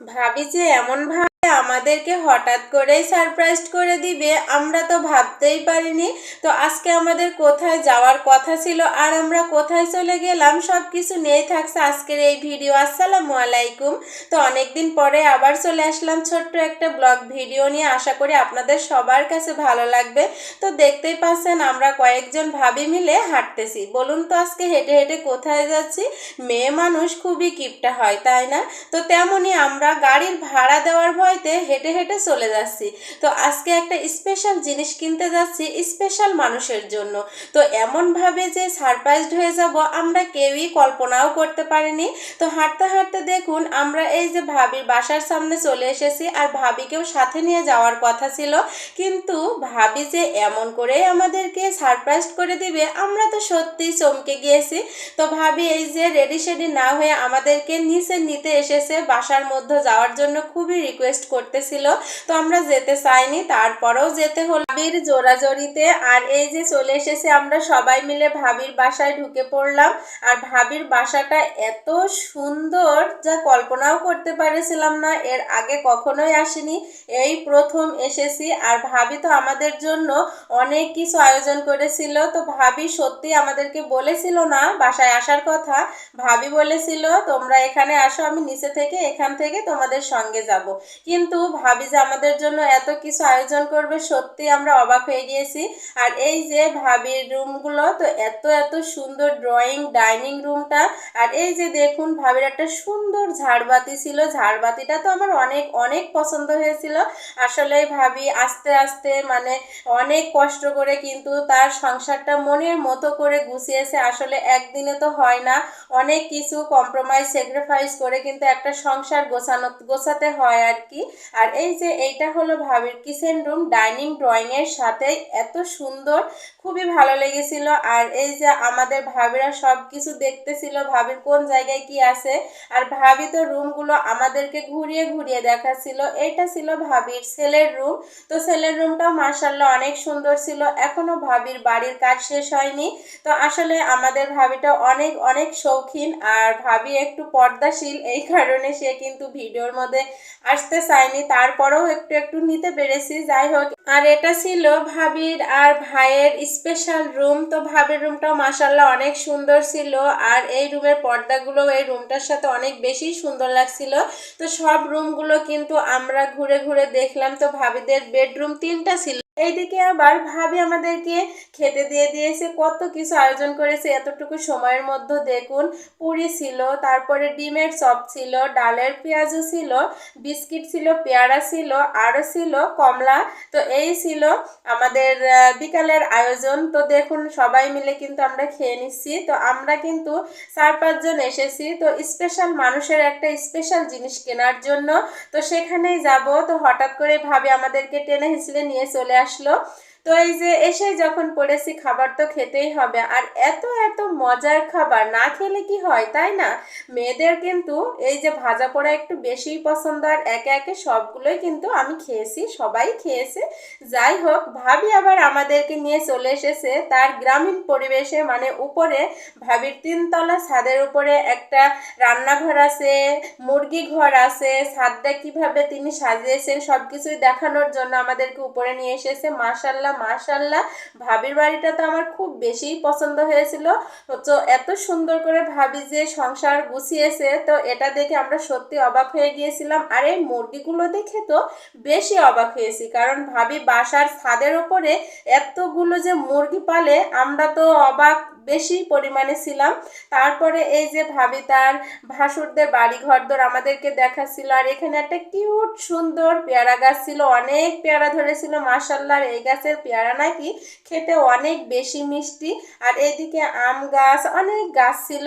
ভাবি যে এমন ভাবে আমাদেরকে হঠাৎ করেই সারপ্রাইজ করে দিবে, আমরা তো ভাবতেই পারিনি। তো আজকে আমাদের কোথায় যাওয়ার কথা ছিল আর আমরা কোথায় চলে গেলাম সব কিছু নিয়েই থাকছে আজকের এই ভিডিও। আসসালামু আলাইকুম। তো অনেকদিন পরে আবার চলে আসলাম ছোট্ট একটা ব্লগ ভিডিও নিয়ে। আশা করি আপনাদের সবার কাছে ভালো লাগবে। তো দেখতেই পাচ্ছেন আমরা কয়েকজন ভাবি মিলে হাঁটতেছি। বলুন তো আজকে হেঁটে হেঁটে কোথায় যাচ্ছি? মেয়ে মানুষ খুবই কিপটা হয়, তাই না? তো তেমনই আমরা গাড়ির ভাড়া দেওয়ার ভয়তে হেঁটে হেঁটে চলে যাচ্ছি। তো আজকে একটা স্পেশাল জিনিস কিনতে যাচ্ছি স্পেশাল মানুষের জন্য। তো এমনভাবে যে সারপ্রাইজড হয়ে যাব, আমরা কেউই কল্পনাও করতে পারিনি। তো হাঁটতে হাঁটতে দেখুন, আমরা এই যে ভাবির বাসার সামনে চলে এসেছি আর ভাবিকেও সাথে নিয়ে যাওয়ার কথা ছিল। কিন্তু ভাবি যে এমন করেই আমাদেরকে সারপ্রাইজ করে দিবে, আমরা তো সত্যি চমকে গিয়েছি। তো ভাবি এই যে রেডি শেডি না হয়ে আমাদেরকে নিচে নিতে এসেছে, বাসার মধ্যে যাওয়ার জন্য খুবই রিকোয়েস্ট করতেছিল, তো আমরা যেতে চাইনি, তারপরেও যেতে হলো। ভাবির জোরাজোরিতে, আর এই যে চলে এসেছে আমরা সবাই মিলে ভাবির বাসায় ঢুকে পড়লাম, আর ভাবির বাসাটা এত সুন্দর যা কল্পনাও করতে পারেছিলাম না, এর আগে কখনোই আসিনি, এই প্রথম এসেছি, আর ভাবি তো আমাদের জন্য অনেক কিছু আয়োজন করেছিল, তো ভাবি সত্যি আমাদেরকে বলেছিল না বাসায় আসার কথা, ভাবি বলেছিল, তোমরা এখানে আসো, আমি নিচে থেকে এখান থেকে তোমাদের সঙ্গে যাব। কিন্তু ভাবি যে আমাদের জন্য এত কিছু আয়োজন করবে, সত্যি আমরা অবাক হয়ে গিয়েছি। আর এই যে ভাবির রুমগুলো, তো এত এত সুন্দর ড্রয়িং ডাইনিং রুমটা আর এই যে দেখুন, ভাবির একটা সুন্দর ঝাড়বাতি ছিল। ঝাড়বাতিটা তো আমার অনেক অনেক পছন্দ হয়েছিল। আসলে ভাবি আস্তে আস্তে মানে অনেক কষ্ট করে কিন্তু তার সংসারটা মনের মতো করে গুছিয়েছে। আসলে একদিনে তো হয় না। অনেক কিছু কম্প্রোমাইজ স্যাক্রিফাইস করে কিন্তু একটা সংসার গোছানো, গোছাতে হয় আর কি। আর এই যে এইটা হলো ভাবির কিচেন রুম ডাইনিং ড্রয়িং এর সাথে এত সুন্দর, খুবই ভালো লেগেছিল। আর এই যে আমাদের ভাবিরা সব কিছু দেখতেছিল, ভাবির কোন জায়গায় কি আছে? আর ভাবি তো রুমগুলো আমাদেরকে ঘুরিয়ে ঘুরিয়ে দেখাচ্ছিল। এটা ছিল ভাবির ছেলের রুম তো ছেলের রুমটাও মার্শাল্লাহ অনেক সুন্দর ছিল। এখনও ভাবির বাড়ির কাজ শেষ হয়নি। তো আসলে আমাদের ভাবিটা অনেক অনেক শৌখিন। আর ভাবি একটু পর্দাশীল, এই কারণে সে কিন্তু ভিডিওর মধ্যে আসতে চায়নি তারপরেও একটু একটু নিতে পেরেছি। যাই হোক, আর এটা ছিল ভাবির আর ভাইয়ের স্পেশাল রুম তো ভাবির রুমটাও মাসাল্লাহ অনেক সুন্দর ছিল, আর এই রুমের পর্দাগুলো এই রুমটার সাথে অনেক বেশি সুন্দর লাগছিল। তো সব রুমগুলো কিন্তু আমরা ঘুরে ঘুরে দেখলাম। তো ভাবিদের বেডরুম তিনটা ছিল। এইদিকে আবার ভাবি আমাদেরকে খেতে দিয়ে দিয়েছে, কত কিছু আয়োজন করেছে, এতটুকু সময়ের মধ্যে দেখুন, পুরি ছিল, তারপরে ডিমের চপ ছিল, ডালের পেঁয়াজও ছিল, বিস্কিট ছিল, পেয়ারা ছিল, আরও ছিল, কমলা, তো এই ছিল আমাদের বিকালের আয়োজন, তো দেখুন সবাই মিলে কিন্তু আমরা খেয়ে নিচ্ছি, তো আমরা কিন্তু চার পাঁচজন এসেছি, তো স্পেশাল মানুষের একটা স্পেশাল জিনিস কেনার জন্য, তো সেখানেই যাব, তো হঠাৎ করে ভাবে আমাদেরকে টেনে হিসলে নিয়ে চলে আসলো। তো এই যে এসে যখন পড়েছি, খাবার তো খেতেই হবে। আর এত এত মজার খাবার, না খেলে কি হয়, তাই না? মেয়েদের কিন্তু এই যে ভাজা পোড়া একটু বেশিই পছন্দ, আর একে একে সবগুলোই কিন্তু আমি খেয়েছি, সবাই খেয়েছে। যাই হোক, ভাবি আবার আমাদেরকে নিয়ে চলে এসেছে। তার গ্রামীণ পরিবেশে মানে উপরে, ভাবির তিনতলা ছাদের উপরে একটা রান্নাঘর আছে, মুরগি ঘর আছে, ছাদটা কীভাবে তিনি সাজিয়েছেন সব কিছুই দেখানোর জন্য আমাদেরকে উপরে নিয়ে এসেছে। মাসাল্লাহ মাশাল্লাহ ভাবির বাড়িটা তো আমার খুব বেশিই পছন্দ হয়েছিল। তো এত সুন্দর করে ভাবি যে সংসার গুছিয়েছে, তো এটা দেখে আমরা সত্যি অবাক হয়ে গিয়েছিলাম। আর এই মুরগিগুলো দেখে তো বেশি অবাক হয়েছি, কারণ ভাবি বাসার ছাদের ওপরে এতগুলো যে মুরগি পালে আমরা তো অবাক বেশি পরিমাণে ছিলাম। তারপরে এই যে ভাবি তার ভাসুরদের বাড়ি ঘরদোর আমাদেরকে দেখাচ্ছিল, আর এখানে একটা কিউট সুন্দর পেয়ারা গাছ ছিল, অনেক পেয়ারা ধরেছিল মাসাল্লার এই গাছের পেয়ারা নাকি খেতে অনেক বেশি মিষ্টি। আর এদিকে আম গাছ, অনেক গাছ ছিল।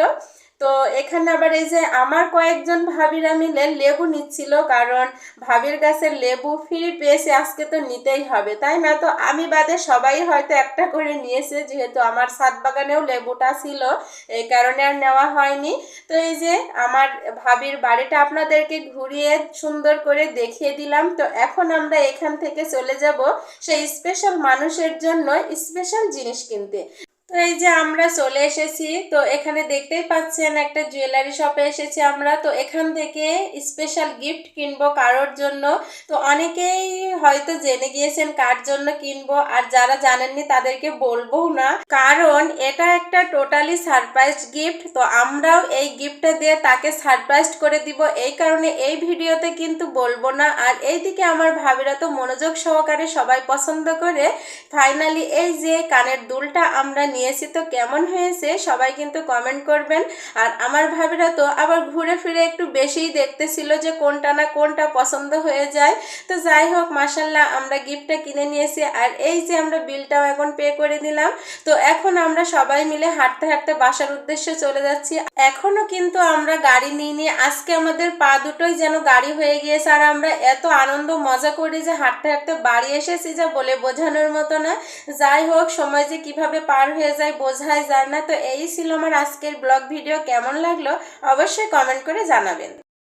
তো এখানে আবার এই যে আমার কয়েকজন ভাবিরা মিলে লেবু নিচ্ছিল, কারণ ভাবির কাছে লেবু ফ্রি পেয়েছে, আজকে তো নিতেই হবে, তাই না? তো আমি বাদে সবাই হয়তো একটা করে নিয়েছে, যেহেতু আমার সাত বাগানেও লেবুটা ছিল এই কারণে আর নেওয়া হয়নি। তো এই যে আমার ভাবির বাড়িটা আপনাদেরকে ঘুরিয়ে সুন্দর করে দেখিয়ে দিলাম, তো এখন আমরা এখান থেকে চলে যাব সেই স্পেশাল মানুষের জন্য স্পেশাল জিনিস কিনতে। তো এই যে আমরা চলে এসেছি, তো এখানে দেখতেই পাচ্ছেন একটা জুয়েলারি শপে এসেছি আমরা। তো এখান থেকে স্পেশাল গিফট কিনবো কারোর জন্য। তো অনেকেই হয়তো জেনে গিয়েছেন কার জন্য কিনবো, আর যারা জানেননি তাদেরকে বলব না। কারণ এটা একটা টোটালি সারপ্রাইজ গিফট তো আমরাও এই গিফটটা দিয়ে তাকে সারপ্রাইজ করে দিব। এই কারণে এই ভিডিওতে কিন্তু বলব না। আর এইদিকে আমার ভাবিরা তো মনোযোগ সহকারে সবাই পছন্দ করে। ফাইনালি এই যে কানের দুলটা আমরা নিয়েছি তো কেমন হয়েছে সবাই কিন্তু কমেন্ট করবেন। আর আমার ভাবিরা তো আবার ঘুরে ফিরে একটু বেশিই দেখতেছিল যে কোনটা না কোনটা পছন্দ হয়ে যায়। তো যাই হোক মাসাল্লাহ আমরা গিফটটা কিনে নিয়েছি আর এই যে আমরা বিলটাও এখন পে করে দিলাম। তো এখন আমরা সবাই মিলে হাঁটতে হাঁটতে বাসার উদ্দেশ্যে চলে যাচ্ছি। এখনও কিন্তু আমরা গাড়ি নিয়ে নিয়ে আজকে আমাদের পা দুটোই যেন গাড়ি হয়ে গিয়েছে আর আমরা এত আনন্দ, মজা করি যে হাঁটতে হাঁটতে বাড়ি এসেছি যা বলে বোঝানোর মতো না। যাই হোক, সময় যে কীভাবে পার হয়ে যায় বোঝাই যায় না। তো এই ছিল আমার আজকের ব্লগ ভিডিও। কেমন লাগল অবশ্যই কমেন্ট করে জানাবেন।